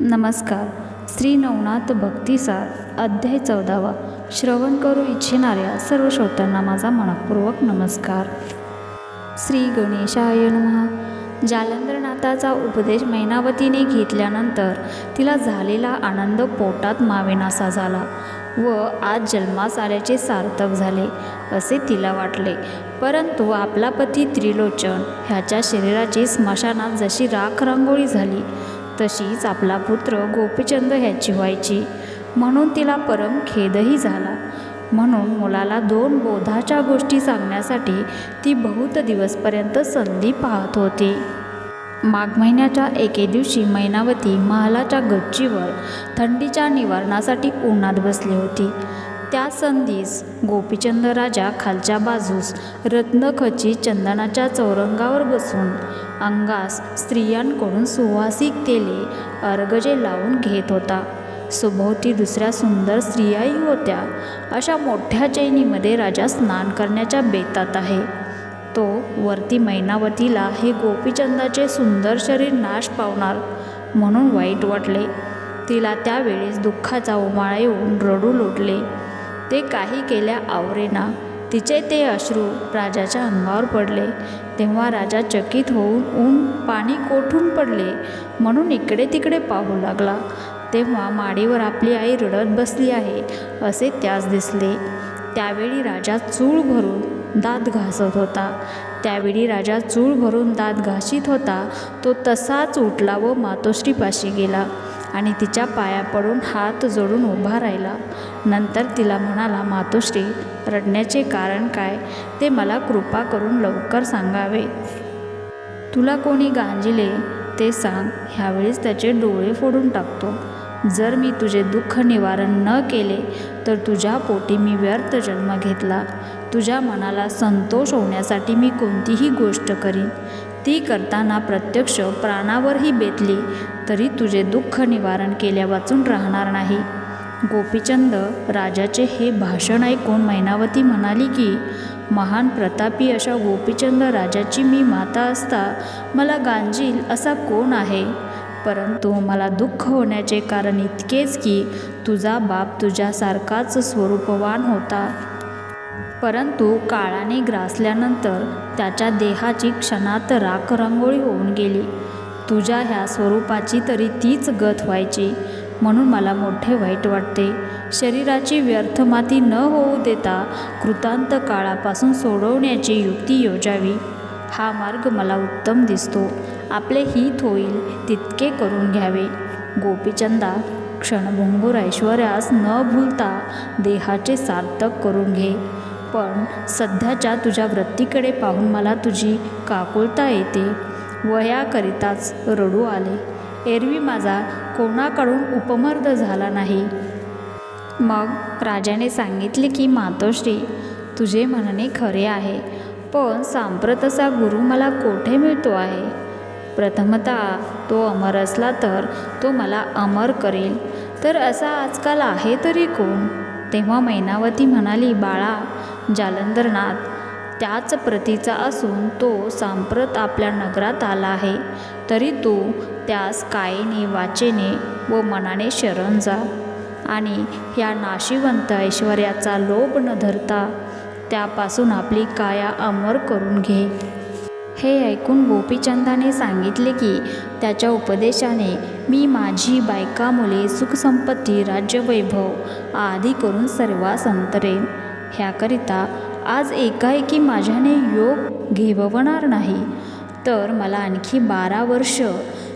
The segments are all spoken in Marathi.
नमस्कार. श्री नवनाथ भक्तिसार अध्याय चौदावा. श्रवण करू इच्छिणाऱ्या सर्व श्रोत्यांना माझा मनपूर्वक नमस्कार. श्री गणेशाय नमः. जालंधरनाथाचा उपदेश मैनावतीने घेतल्यानंतर तिला झालेला आनंद पोटात मावेनासा झाला व आज जन्मास आल्याचे सार्थक झाले असे तिला वाटले. परंतु आपला पती त्रिलोचन ह्याच्या शरीराची स्मशानात जशी राख रांगोळी झाली तशीच आपला पुत्र गोपीचंद ह्याची व्हायची. म्हणून तिला परम खेदही झाला. म्हणून मुलाला दोन बोधाच्या गोष्टी सांगण्यासाठी ती बहुत दिवसपर्यंत संधी पाहत होती. माघ महिन्याच्या एके दिवशी मैनावती महालाच्या गच्चीवर थंडीच्या निवारणासाठी उन्हात बसली होती. त्या संधीस गोपीचंद राजा खालच्या बाजूस रत्नखची चंदनाच्या चौरंगावर बसून अंगास स्त्रियांकडून सुवासिक तेले अर्गजे लावून घेत होता. सुभोवती दुसऱ्या सुंदर स्त्रियाही होत्या. अशा मोठ्या चैनीमध्ये राजा स्नान करण्याच्या बेतात आहे. तो वरती मैनावतीला हे गोपीचंदाचे सुंदर शरीर नाश पावणार म्हणून वाईट वाटले. तिला त्यावेळेस दुःखाचा उमाळा येऊन रडू लोटले. ते काही केल्या आवरेना. तिचे ते अश्रू राजाच्या अंगावर पडले. तेव्हा राजा चकित होऊन ऊन पाणी कोठून पडले? म्हणून इकडे तिकडे पाहू लागला. तेव्हा माडीवर आपली आई रडत बसली आहे असे त्यास दिसले. त्यावेळी राजा चूळ भरून दात घासत होता. त्यावेळी राजा चूळ भरून दात घासीत होता. तो तसाच उठला व मातोश्रीपाशी गेला. आणि तिच्या पाया पडून हात जोडून उभा राहिला. नंतर तिला म्हणाला मातोश्री रडण्याचे कारण काय? ते मला कृपा करून लवकर सांगावे. तुला कोणी गांजिले ते सांग. ह्यावेळेस त्याचे डोळे फोडून टाकतो. जर मी तुझे दुःख निवारण न केले तर तुझ्या पोटी मी व्यर्थ जन्म घेतला. तुझ्या मनाला संतोष होण्यासाठी मी कोणतीही गोष्ट करीन. ती करताना प्रत्यक्ष प्राणावरही बेतली तरी तुझे दुःख निवारण केल्या वाचून राहणार नाही. गोपीचंद राजाचे हे भाषण ऐकून मैनावती म्हणाली की महान प्रतापी अशा गोपीचंद राजाची मी माता असता मला गांजील असा कोण आहे? परंतु मला दुःख होण्याचे कारण इतकेच की तुझा बाप तुझ्यासारखाच स्वरूपवान होता. परंतु काळाने ग्रासल्यानंतर त्याच्या देहाची क्षणात राख रांगोळी होऊन गेली. तुझ्या ह्या स्वरूपाची तरी तीच गत व्हायची म्हणून मला मोठे वाईट वाटते. शरीराची व्यर्थ माती न होऊ देता कृतांत काळापासून सोडवण्याची युक्ती योजावी. हा मार्ग मला उत्तम दिसतो. आपले हित होईल तितके करून घ्यावे. गोपीचंदा क्षणभंगूर ऐश्वर्यास न भूलता देहाचे सार्थक करून घे. पण सध्याच्या तुझ्या वृत्तीकडे पाहून मला तुझी काकुळता येते. वयाकरिताच रडू आले. एरवी माझा कोणाकडून उपमर्द झाला नाही. मग राजाने सांगितले की मातोश्री तुझे म्हणणे खरे आहे पण सांप्रत असा गुरु मला कोठे मिळतो आहे? प्रथमतः तो अमर असला तर तो मला अमर करेल. तर असा आजकाल आहे तरी कोण? तेव्हा मैनावती म्हणाली बाळा जालंधरनाथ. त्याच प्रतीचा असून तो सांप्रत आपल्या नगरात आला आहे. तरी तू त्यास कायेने वाचेने व मनाने शरण जा. आणि ह्या नाशिवंत ऐश्वर्याचा लोभ न धरता त्यापासून आपली काया अमर करून घे. हे ऐकून गोपीचंदाने सांगितले की त्याच्या उपदेशाने मी माझी बायका मुले सुखसंपत्ती राज्यवैभव आदी करून सर्वास अंतरेन. ह्याकरिता आज एकाएकी माझ्याने योग घेववणार नाही. तर मला आणखी बारा वर्ष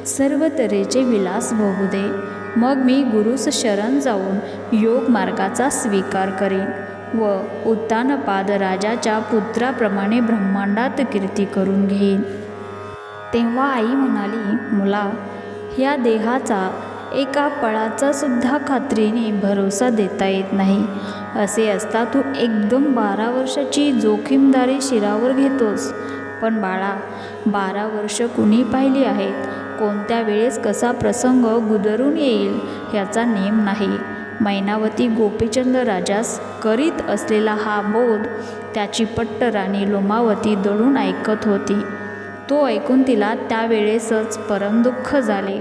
सर्व तऱ्हेचे विलास भोगू दे. मग मी गुरुस शरण जाऊन योग मार्गाचा स्वीकार करेन व उत्तानपाद राजाच्या पुत्राप्रमाणे ब्रह्मांडात कीर्ती करून घेईन. तेव्हा आई म्हणाली मुला या देहाचा एका पळाचा सुद्धा खात्रीने भरोसा देता येत नाही. असे असता तू एकदम बारा वर्षाची जोखीमदारी शिरावर घेतोस. पण बाळा बारा वर्ष कुणी पाहिली आहेत? कोणत्या वेळेस कसा प्रसंग गुदरून येईल ह्याचा नेम नाही. मैनावती गोपीचंद राजास करीत असलेला हा बोध त्याची पट्ट राणी लोमावती दळून ऐकत होती. तो ऐकून तिला त्यावेळेसच परमदुःख झाले.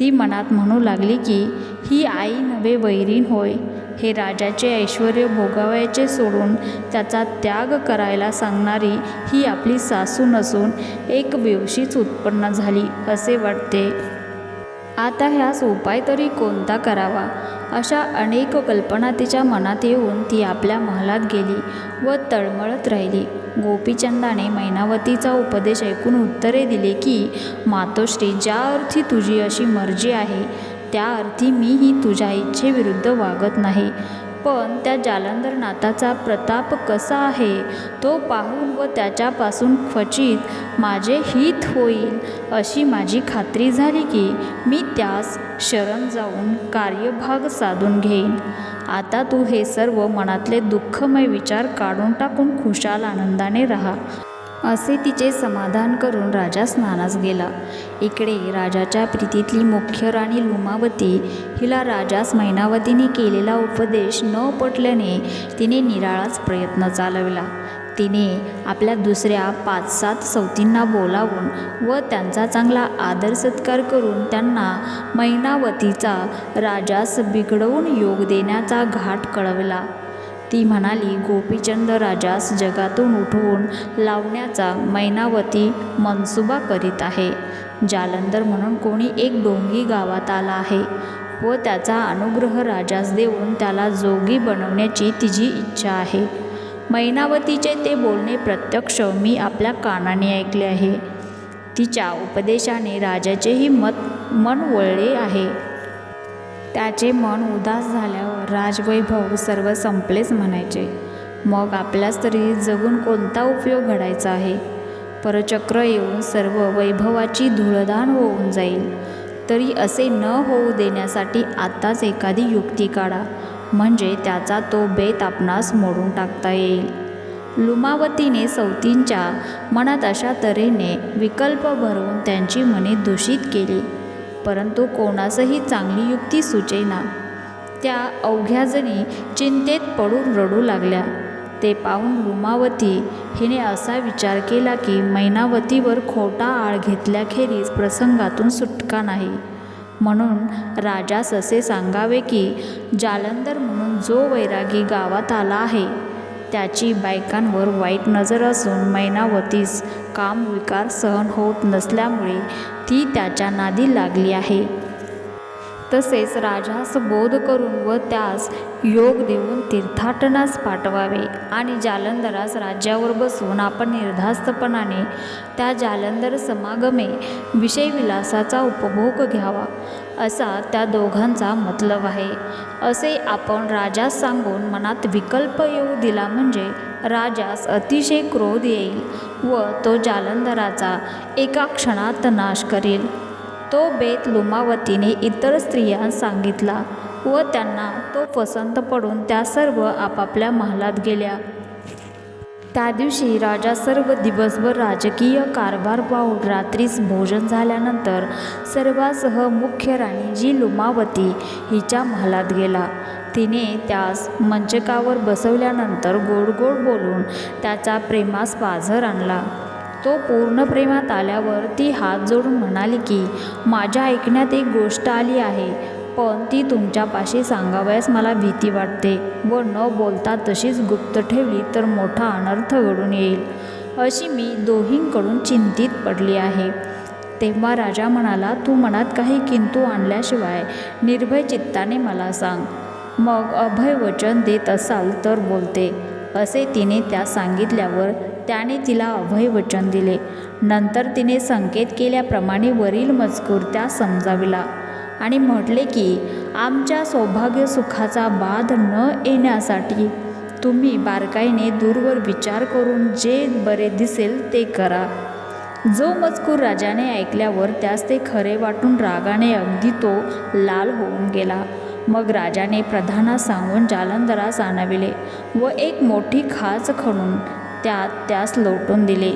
ती मनात म्हणू लागली की ही आई नवे वैरीण होय. हे राजाचे ऐश्वर भोगावयाचे सोडून त्याचा त्याग करायला सांगणारी ही आपली सासू नसून एक बेवशीच उत्पन्न झाली असे वाटते. आता ह्यास उपाय तरी कोणता करावा? अशा अनेक कल्पना तिच्या मनात येऊन ती आपल्या महालात गेली व तळमळत राहिली. गोपीचंदाने मैनावतीचा उपदेश ऐकून उत्तरे दिले की मातोश्री ज्या अर्थी तुझी अशी मर्जी आहे त्या अर्थी मीही तुझ्या इच्छेविरुद्ध वागत नाही. पण त्या जालंधर नाथाचा प्रताप कसा आहे तो पाहून व त्याच्यापासून क्वचित माझे हित होईल अशी माझी खात्री झाली की मी त्यास शरण जाऊन कार्यभाग साधून घेईन. आता तू हे सर्व मनातले दुःखमय विचार काढून टाकून खुशाल आनंदाने राहा. असे तिचे समाधान करून राजा स्नानास गेला. इकडे राजाच्या प्रीतीतली मुख्य राणी लुमावती हिला राजास मैनावतीने केलेला उपदेश न पटल्याने तिने निराळाच प्रयत्न चालविला. तिने आपल्या दुसऱ्या पाच सात सवतींना बोलावून व त्यांचा चांगला आदर सत्कार करून त्यांना मैनावतीचा राजास बिघडवून योग देण्याचा घाट कळवला. ती म्हणाली गोपीचंद राजास जगातून उठवून लावण्याचा मैनावती मनसुबा करीत आहे. जालंधर म्हणून कोणी एक डोंगी गावात आला आहे व त्याचा अनुग्रह राजास देऊन त्याला जोगी बनवण्याची तिची इच्छा आहे. मैनावतीचे ते बोलणे प्रत्यक्ष मी आपल्या कानाने ऐकले आहे. तिच्या उपदेशाने राजाचेही मत मन वळले आहे. त्याचे मन उदास झाल्यावर राजवैभव सर्व संपलेच म्हणायचे. मग आपल्यास तरी जगून कोणता उपयोग घडायचा आहे? परचक्र येऊन सर्व वैभवाची धुळदाण होऊन जाईल. तरी असे न होऊ देण्यासाठी आत्ताच एखादी युक्ती काढा. म्हणजे त्याचा तो बेत आपणास मोडून टाकता येईल. लुमावतीने सौतींच्या मनात अशा तऱ्हेने विकल्प भरवून त्यांची मने दूषित केली. परंतु कोणासही चांगली युक्ती सुचेना. त्या अवघ्याजणी चिंतेत पडून रडू लागल्या. ते पाहून रुमावती हिने असा विचार केला की मैनावतीवर खोटा आळ घेतल्याखेरीज प्रसंगातून सुटका नाही. म्हणून राजास असे सांगावे की जालंधर म्हणून जो वैरागी गावात आला आहे त्याची बायकांवर वाईट नजर असून मैनावतीस काम विकार सहन होत नसल्यामुळे ती त्याच्या नादी लागली आहे. तसेच राजास बोध करून व त्यास योग देऊन तीर्थाटनास पाठवावे आणि जालंधरास राज्यावर बसून आपण निर्धास्तपणाने त्या जालंधर समागमे विषयविलासाचा उपभोग घ्यावा असा त्या दोघांचा मतलब आहे. असे आपण राजास सांगून मनात विकल्प येऊ दिला म्हणजे राजास अतिशय क्रोध येईल व तो जालंधराचा एका क्षणात नाश करेल. तो बेत लुमावतीने इतर स्त्रियांस सांगितला व त्यांना तो पसंत पडून त्या सर्व आपापल्या महालात गेल्या. त्या दिवशी राजा सर्व दिवसभर राजकीय कारभार पाहून रात्रीस भोजन झाल्यानंतर सर्वासह मुख्य राणी जी लुमावती हिच्या महालात गेला. तिने त्यास मंचकावर बसवल्यानंतर गोड गोड बोलून त्याचा प्रेमास पाझर आणला. तो पूर्ण प्रेमात आल्यावर ती हात जोडून म्हणाली की माझ्या ऐकण्यात एक गोष्ट आली आहे. पण ती तुमच्यापाशी सांगावयास मला भीती वाटते. व न बोलता तशीच गुप्त ठेवली तर मोठा अनर्थ घडून येईल. अशी मी दोहींकडून चिंतित पडली आहे. तेव्हा राजा म्हणाला तू मनात काही किंतू आणल्याशिवाय निर्भय चित्ताने मला सांग. मग अभय वचन देत असाल तर बोलते. असे तिने त्या सांगितल्यावर त्याने तिला अभय वचन दिले. नंतर तिने संकेत केल्याप्रमाणे वरील मजकूर त्या समजाविला. आणि म्हटले की आमच्या सौभाग्य सुखाचा बाध न येण्यासाठी तुम्ही बारकाईने दूरवर विचार करून जे बरे दिसेल ते करा. जो मजकूर राजाने ऐकल्यावर त्यास ते खरे वाटून रागाने अगदी तो लाल होऊन गेला. मग राजाने प्रधानास सांगून जालंधरास आणविले व एक मोठी खाच खणून त्यात त्यास लोटून दिले.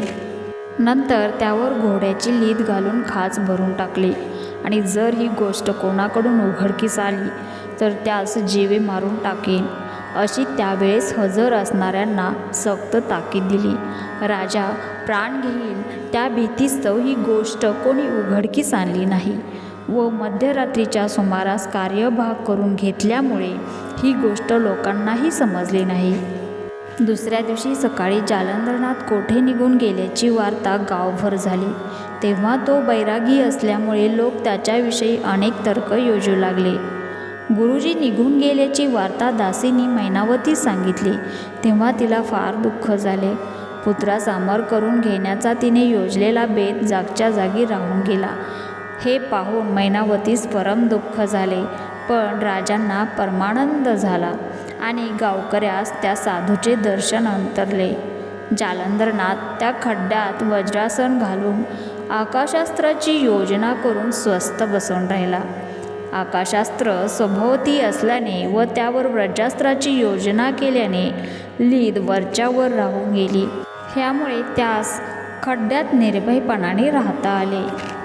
नंतर त्यावर घोड्याची लीद घालून खाच भरून टाकली. आणि जर ही गोष्ट कोणाकडून उघडकीस आली तर त्यास जीवे मारून टाकेन. अशी त्यावेळेस हजर असणाऱ्यांना सक्त ताकीद दिली. राजा प्राण घेईल त्या भीतीस्तव ही गोष्ट कोणी उघडकीस आणली नाही व मध्यरात्रीच्या सुमारास कार्यभाग करून घेतल्यामुळे ही गोष्ट लोकांनाही समजली नाही. दुसऱ्या दिवशी सकाळी जालंधरनाथ कोठे निघून गेल्याची वार्ता गावभर झाली. तेव्हा तो बैरागी असल्यामुळे लोक त्याच्याविषयी अनेक तर्क योजू लागले. गुरुजी निघून गेल्याची वार्ता दासीनी मैनावती सांगितली. तेव्हा तिला फार दुःख झाले. पुत्रास अमर करून घेण्याचा तिने योजलेला बेत जागच्या जागी राहून गेला. हे पाहून मैनावतीस परम दुःख झाले. पण राजांना परमानंद झाला. आणि गावकऱ्यास त्या साधूचे दर्शन अंतरले. जालंधरनाथ त्या खड्ड्यात वज्रासन घालून आकाशास्त्राची योजना करून स्वस्थ बसून राहिला. आकाशास्त्र सभोवती असल्याने व त्यावर व्रजास्त्राची योजना केल्याने लीद वरच्यावर राहून गेली. ह्यामुळे त्यास खड्ड्यात निर्भयपणाने राहता आले.